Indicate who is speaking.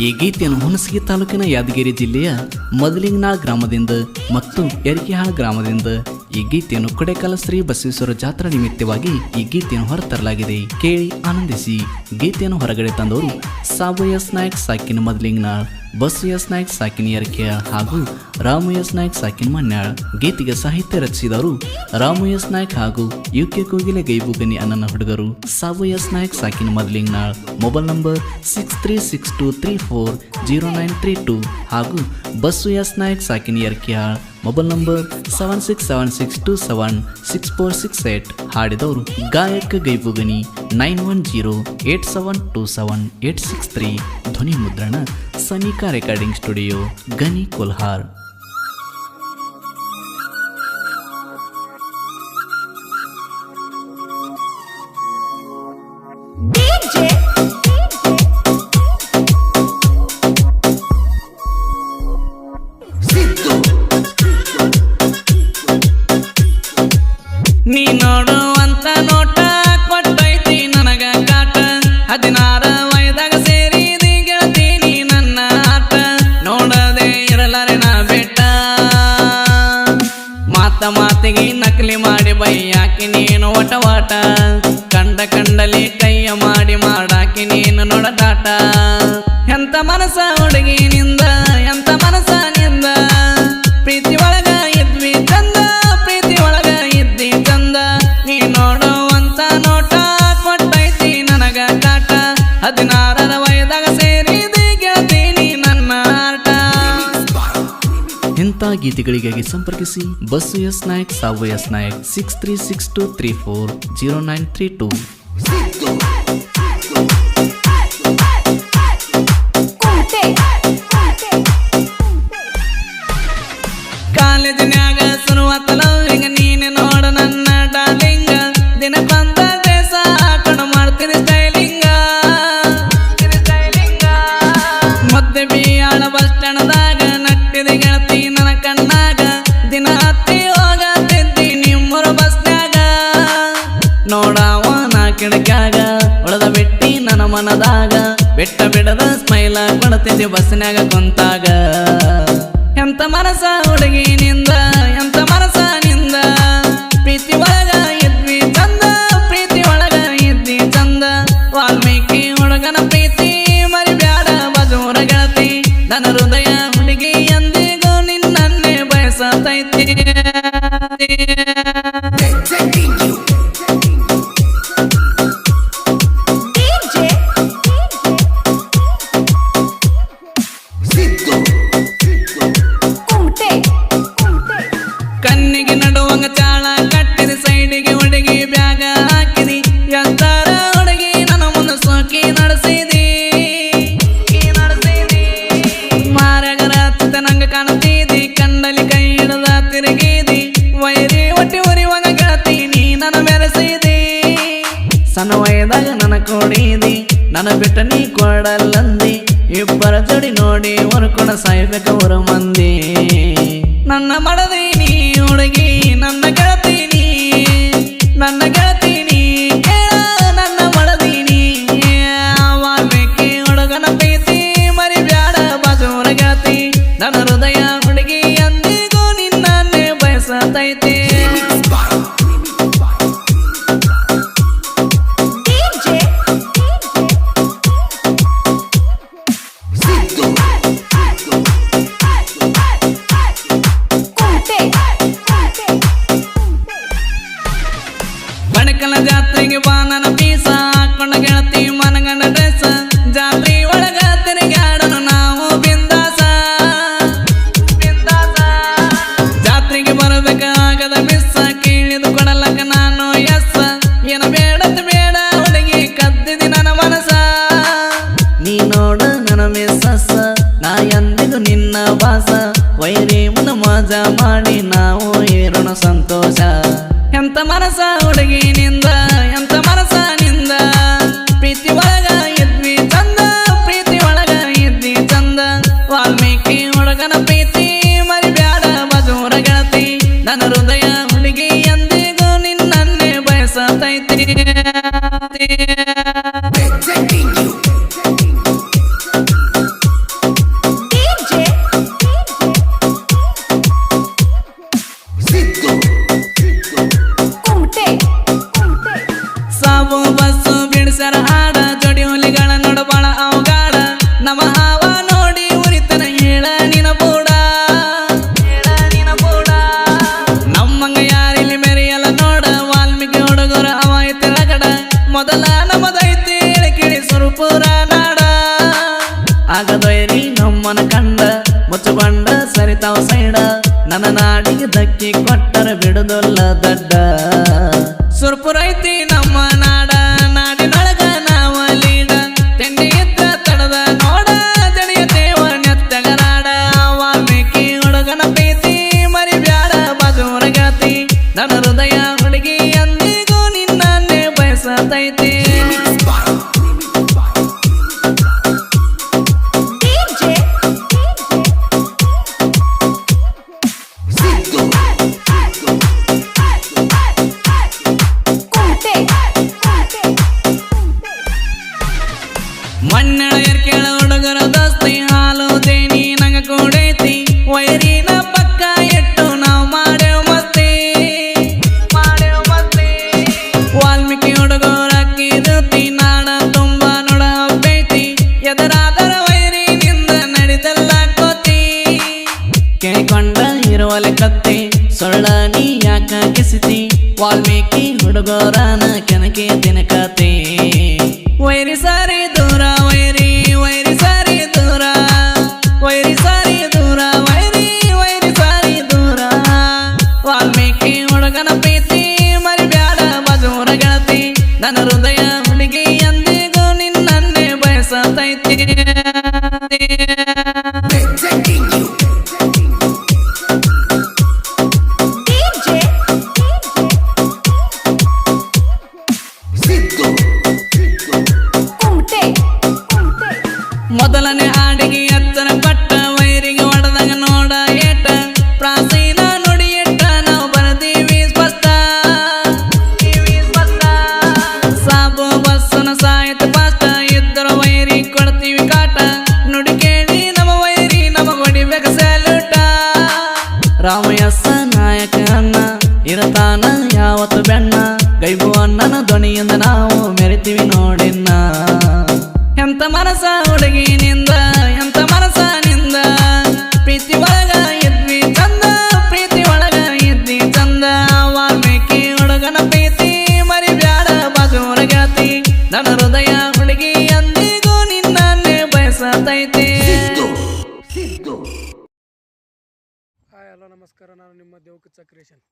Speaker 1: ಈ ಗೀತೆಯನ್ನು ಹುಣಸಗಿ ತಾಲೂಕಿನ ಯಾದಗಿರಿ ಜಿಲ್ಲೆಯ ಮದಲಿಂಗ್ನಾಳ್ ಗ್ರಾಮದಿಂದ ಮತ್ತು ಯರಿಕೆಹಾಳ್ ಗ್ರಾಮದಿಂದ ಈ ಗೀತೆಯನ್ನು ಕೊಡೆಕಾಲ ಶ್ರೀ ಬಸವೇಶ್ವರ ಜಾತ್ರಾ ನಿಮಿತ್ತವಾಗಿ ಈ ಗೀತೆಯನ್ನು ಹೊರತರಲಾಗಿದೆ. ಕೇಳಿ ಆನಂದಿಸಿ. ಗೀತೆಯನ್ನು ಹೊರಗಡೆ ತಂದವರು ಸಾಬು ಎಸ್ ನಾಯಕ್ ಸಾಕಿನ ಮೊದಲಿಂಗನಾಳ್. ಬಸು ಎಸ್ ನಾಯಕ್ ಸಾಕಿನ ಯರಿಕೆಹಾಳ್ ಹಾಗೂ ರಾಮು ಎಸ್ ಸಾಕಿನ್ ಮನ್ಯಾಳ್ ಗೀತಿಗೆ ಸಾಹಿತ್ಯ ರಚಿಸಿದವರು ರಾಮು ಎಸ್ ನಾಯಕ್ ಹಾಗೂ ಯು ಕೆ ಕೋಗಿಲೆ ಗೈಬುಗನಿ ಅನ್ನನ ಹುಡುಗರು Savu S Nayak ಸಾಕಿನ Modalinganal mobile number six three six two three four zero nine three two ಹಾಗೂ ಬಸ್ಸು ಎಸ್ ನಾಯಕ್ ಸಾಕಿನ ಯರ್ಕಿಯಾಳ್ mobile number seven six seven six two seven six four six eight ಹಾಡಿದವರು ಗಾಯಕ ಗೈಬುಗನಿ. Nine one zero eight seven two seven eight six three ಧ್ವನಿ ಮುದ್ರಣ Sanika recording studio Gani Kolhar
Speaker 2: DJ
Speaker 3: ನೀ ನೋಡುವಂತ
Speaker 1: ಇಂಥ ಗೀತೆಗಳಿಗಾಗಿ ಸಂಪರ್ಕಿಸಿ Bassu S Nayak Savu S Nayak six three six two three four zero nine three two
Speaker 3: ಕೊಡ್ತಿದ್ದೆ ಬಸ್ನಾಗ ಕುಂತಾಗ. ಎಂತ ಮನಸ ಹುಡುಗಿನಿಂದ, ಎಂತ ಮನಸ ನಿಂದ. ಪ್ರೀತಿ ಒಳಗ ಇದ್ವಿ ಚಂದ, ಪ್ರೀತಿ ಒಳಗ ಇದ್ವಿ ಚಂದ. ವಾಲ್ಮೀಕಿ ಹುಡುಗನ ಪ್ರೀತಿ ಮರಿ ಬ್ಯಾಡ ಬಜೂರ ಗೆಳತಿ. ನನ್ನ ಹೃದಯ ಹುಡುಗಿ ಎಂದಿಗೂ ನಿನ್ನನ್ನೇ ಬಯಸತೈತಿ. ಹೊರಕೊಡ ಸಾಯ್ಬೇಕ ಮಂದಿ. ನನ್ನ ಮಡದೀನಿ ಹುಡುಗಿ, ನನ್ನ ಗೆಳತೀನಿ ನನ್ನ ಗೆಳತೀನಿ ಕೇಳ ನನ್ನ ಮಡದೀನಿ ವಾಲ್ಮೀಕಿ ಹುಡುಗನ ಪ್ರೀತಿ ಮರಿಬ್ಯಾಡ ಬಾಜೂರ ಗೆಳತಿ. ನನ್ನ ಹೃದಯ ಹುಡುಗಿ, ಅಂದಿಗೂ ನಿನ್ನೇ ಬಯಸತೈತಿ. ಮುನ ಮಜಾ ಮಾಡಿ ನಾವು ಏರೋಣ ಸಂತೋಷ. ಎಂತ ಮನಸ ಹುಡುಗಿನಿಂದ, ಎಂತ ಮನಸ ನಿಂದ. ಪ್ರೀತಿ ಒಳಗ ಇದ್ವಿ ಚಂದ, ಪ್ರೀತಿ ಒಳಗ ಇದ್ವಿ ಚಂದ. ವಾಲ್ಮೀಕಿ ಹುಡುಗನ ಪ್ರೀತಿ ಮರಿಬ್ಯಾಡ ಬಜೂರ ಗೆಳತಿ. ನನ್ನ ಹೃದಯ ಹುಡುಗಿ ಎಂದಿಗೂ ನಿನ್ನನ್ನೇ ಬಯಸತೈತಿ. ನಮ್ಮನ ಕಂಡ ಮುಚ್ಚುಕೊಂಡ ಸರಿತಾವ ಸೈಡ. ನನ್ನ ನಾಡಿಗೆ ಧಕ್ಕಿ ಕೊಟ್ಟರ ಬಿಡುದಲ್ಲ ದಡ್ಡ. ಸುರ್ಪುರೈತಿ ನಮ್ಮ ಸೊಳ್ಳ ನೀ ಯಾಕ ಕೆಸಿತಿ, ವಾಲ್ಮೀಕಿ ಹುಡುಗರನ ಕೆನಕೆ ತಿನಕತಿ ವೈರಿ ಸಾರಿ ದೂರ, ವೈರಿ ವೈರಿ ಸಾರಿ ದೂರ. ವೈರಿ ಸಾರಿ ದೂರ, ವೈರಿ ವೈರಿ ಸಾರಿ ದೂರ. ವಾಲ್ಮೀಕಿ ಹುಡುಗನ ಪ್ರೀತಿ ಮರಿ ಬ್ಯಾಡ ಬಜೂರ ಗೆಳತಿ ನನ್ನ ಹೃದಯ ಇರತಾನ ಯಾವತ್ತು ಬೆಣ್ಣ? ಗೈಬು ಅಣ್ಣನ ಧ್ವನಿಯಿಂದ ನಾವು ಮೆರಿತೀವಿ ನೋಡಿನ್ನ. ಎಂತ ಮನಸ ಹುಡುಗಿನಿಂದ ಎಂತ ಮನಸ ನಿಂದ? ಪ್ರೀತಿ ಒಳಗ ಇದ್ವಿ ಚಂದ ಪ್ರೀತಿ ಒಳಗ ಇದ್ವಿ ಚಂದ. ವಾಲ್ಮೀಕಿ ಹುಡುಗನ ಪ್ರೀತಿ ಮರಿ ಬ್ಯಾಡ ಬಾಜೂರ ಗೆಳತಿ ನನ್ನ ಹೃದಯ ಹುಡುಗಿ ಎಂದಿಗೂ ನಿನ್ನೇ ಬಯಸತೈತಿ.
Speaker 4: ಹಾಯ್ ಹಲೋ ನಮಸ್ಕಾರ. ನಾನು ನಿಮ್ಮ ದೇವಕ ಕ್ರಿಯೇಷನ್